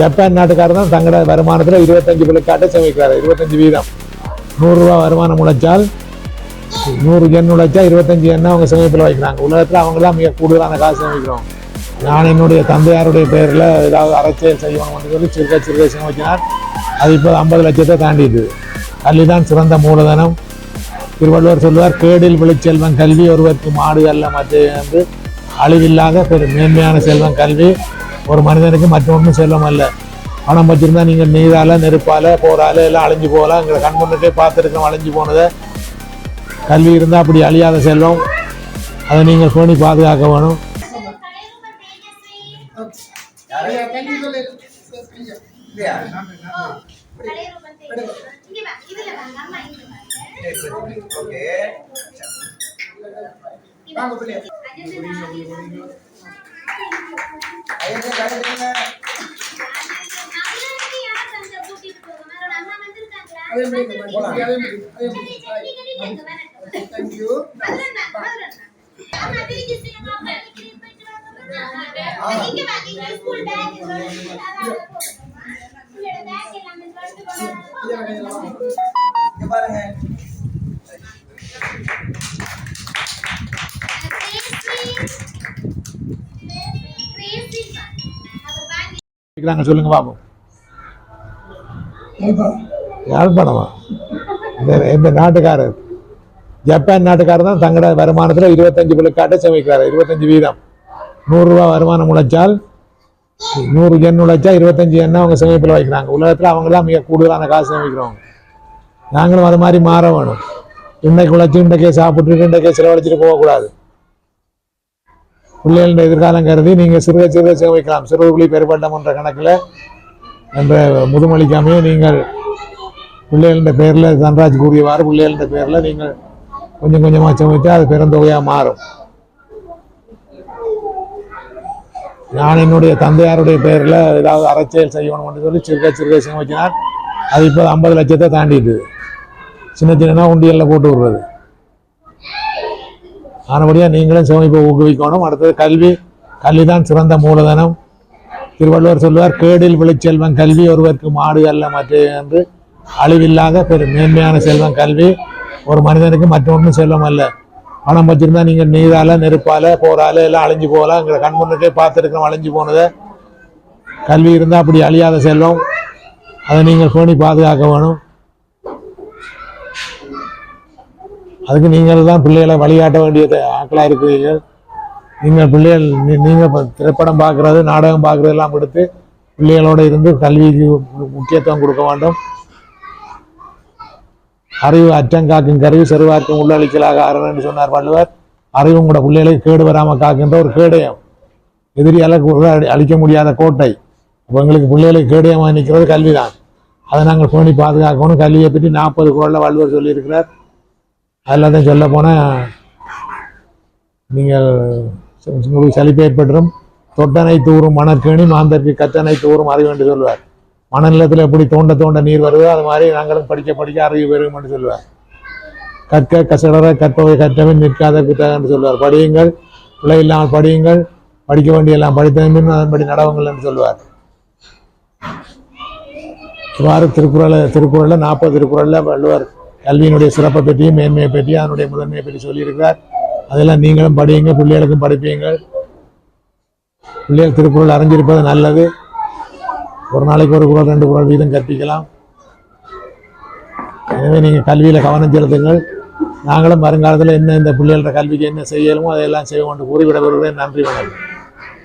Japan நாட்டுக்காரர் தான் தங்களோட வருமானத்தில் இருபத்தஞ்சு விழுக்காட்டை சேமிக்கிறார். இருபத்தஞ்சு வீதம். நூறுரூவா வருமானம் உழைச்சால் நூறு எண் உழைச்சா இருபத்தஞ்சு எண்ணெய் அவங்க சேமிப்பில் வைக்கிறாங்க. உலகத்தில் அவங்க தான் மிக கூடுதலான காசு சேமிக்கிறோம். நான் என்னுடைய தந்தையாருடைய பேரில் ஏதாவது அரசியல் செய்யணும்னு சொல்லி சிறுக சிறுக சேமிச்சினார் அது இப்போ ஐம்பது லட்சத்தை தாண்டிட்டு கல்வி தான் சிறந்த மூலதனம். திருவள்ளுவர் சொல்வார் கேடில் விழுச்செல்வன் கல்வி ஒருவருக்கு மாடு அல்ல மற்ற என்று. அழிவில்லாத பெரு மேன்மையான செல்வம் கல்வி. ஒரு மனிதனுக்கு மற்றொன்றும் செல்லம் அல்ல பணம் வச்சிருந்தா நீங்கள் நீரால நெருப்பால போரால எல்லாம் அழிஞ்சு போகலாம். எங்களை கண் முன்னுக்கே பார்த்துருக்கோம் அழிஞ்சு போனதை. கல்வி இருந்தால் அப்படி அழியாத செல்வம். அதை நீங்கள் பேணி பாதுகாக்க வேணும். இங்க பாருங்க. இருக்கிறாங்க சொல்லுங்க பாப்போம். யாழ்ப்பாணமா இந்த இந்த நாட்டுக்காரர். ஜப்பான் நாட்டுக்காரர் தான் தங்களோட வருமானத்தில் இருபத்தஞ்சு விழுக்காட்டை சேமிக்கிறார். இருபத்தஞ்சு வீதம். நூறுரூவா வருமானம் உழைச்சால் நூறு எண் உழைச்சா இருபத்தஞ்சு எண்ணெய் அவங்க சேமிப்பில் வைக்கிறாங்க. உலகத்தில் அவங்களாம் மிக கூடுதலான காசு சேமிக்கிறவங்க. நாங்களும் அது மாதிரி மாற வேணும். இன்றைக்கு உழைச்சி இன்றைக்கே சாப்பிட்டு இன்றைக்கே செலவழிச்சிட்டு போகக்கூடாது. பிள்ளைகளின் எதிர்காலம் கருதி நீங்கள் சிறுக சிறுக சேவைக்கலாம் சிறுவ புள்ளி என்ற கணக்கில் என்ற முதுமொழிக்காமையே நீங்கள் பிள்ளைகளின் பேரில் தன்ராஜ் கூறியவாறு பிள்ளைகளின் பேரில் நீங்கள் கொஞ்சம் கொஞ்சமாக சேமித்தா அது பெருந்தொகையாக மாறும். நான் என்னுடைய தந்தையாருடைய பேரில் ஏதாவது அரசியல் என்று சொல்லி சிறுக சிறுக சமைச்சினால் அது இப்போ ஐம்பது லட்சத்தை தாண்டிட்டு சின்ன சின்னதாக உண்டியலில் போட்டு விடுறது. ஆனபடியாக நீங்களும் சேமிப்பை ஊக்குவிக்கணும். அடுத்தது கல்வி. கல்வி தான் சிறந்த மூலதனம். திருவள்ளுவர் சொல்வார் கேடில் விழுச்செல்வம் கல்வி ஒருவருக்கு மாடு அல்ல மற்ற என்று. அழிவில்லாத பெரு மேன்மையான செல்வம் கல்வி. ஒரு மனிதனுக்கு மற்றொன்றும் செல்வம் அல்ல. பணம் வச்சுருந்தா நீங்கள் நீரால நெருப்பால போரால எல்லாம் அழிஞ்சு போகலாம் எங்களை கண் முன்னுக்கே பார்த்துருக்கோம் அழிஞ்சு போனதை. கல்வி இருந்தால் அப்படி அழியாத செல்வம். அதை நீங்கள் பேணி பாதுகாக்க வேணும். அதுக்கு நீங்கள் தான் பிள்ளைகளை வழிகாட்ட வேண்டிய ஆட்களாக இருக்கிறீர்கள் நீங்கள் பிள்ளைகள் நீங்கள் திரைப்படம் பார்க்குறது நாடகம் பார்க்குறது எல்லாம் எடுத்து பிள்ளைகளோட இருந்து கல்விக்கு முக்கியத்துவம் கொடுக்க வேண்டும். அறிவு அச்சம் காக்கும் கருவி செருவாக்கும் உள்ளளிக்கலாக அரண் என்று சொன்னார் வள்ளுவர். அறிவு கூட பிள்ளைகளுக்கு கேடு வராமல் காக்கின்ற ஒரு கேடயம். எதிரியால் அழிக்க முடியாத கோட்டை. அப்போ எங்களுக்கு பிள்ளைகளுக்கு கேடயமாக நிற்கிறது கல்வி தான் அதை நாங்கள் பேணி பாதுகாக்கணும். கல்வியை பற்றி நாற்பது குரலில் வள்ளுவர் சொல்லியிருக்கிறார். அதில் தான் சொல்ல போனால் நீங்கள் உங்களுக்கு சலிப்பு ஏற்பட்டுரும். தொட்டனை தூறும் மணற்கேணி மாந்தற்கு கத்தனை தூறும் அறிவு என்று சொல்வார். மணநிலத்தில் எப்படி தோண்ட தோண்ட நீர் வருதோ அது மாதிரி நாங்களும் படிக்க படிக்க அறிவு பெறும் என்று சொல்வார். கற்க கசடர கற்பவை கற்றவன் நிற்காத புத்தகம் என்று சொல்வார். படியுங்கள் பிள்ளை இல்லாமல் படியுங்கள் படிக்க வேண்டிய எல்லாம் படித்தவன் அதன்படி நடவுங்கள் என்று சொல்வார். இவ்வாறு திருக்குறளை திருக்குறளில் நாற்பது திருக்குறளில் வள்ளுவர் கல்வியினுடைய சிறப்பை பற்றியும் மேன்மையை பற்றி அதனுடைய முதன்மையை பற்றி சொல்லியிருக்கிறார். அதெல்லாம் நீங்களும் படியுங்க பிள்ளைகளுக்கும் படிப்பீங்கள் பிள்ளைகள் திருக்குறள் அறிஞ்சிருப்பது நல்லது. ஒரு நாளைக்கு ஒரு குரல் ரெண்டு குரல் வீதம் கற்பிக்கலாம். எனவே நீங்கள் கல்வியில் கவனம் செலுத்துங்கள். நாங்களும் வருங்காலத்தில் என்ன இந்த பிள்ளைகளோட கல்விக்கு என்ன செய்யலுமோ அதையெல்லாம் செய்வோம் என்று கூறிவிட வருகிறேன் நன்றி வணக்கம்.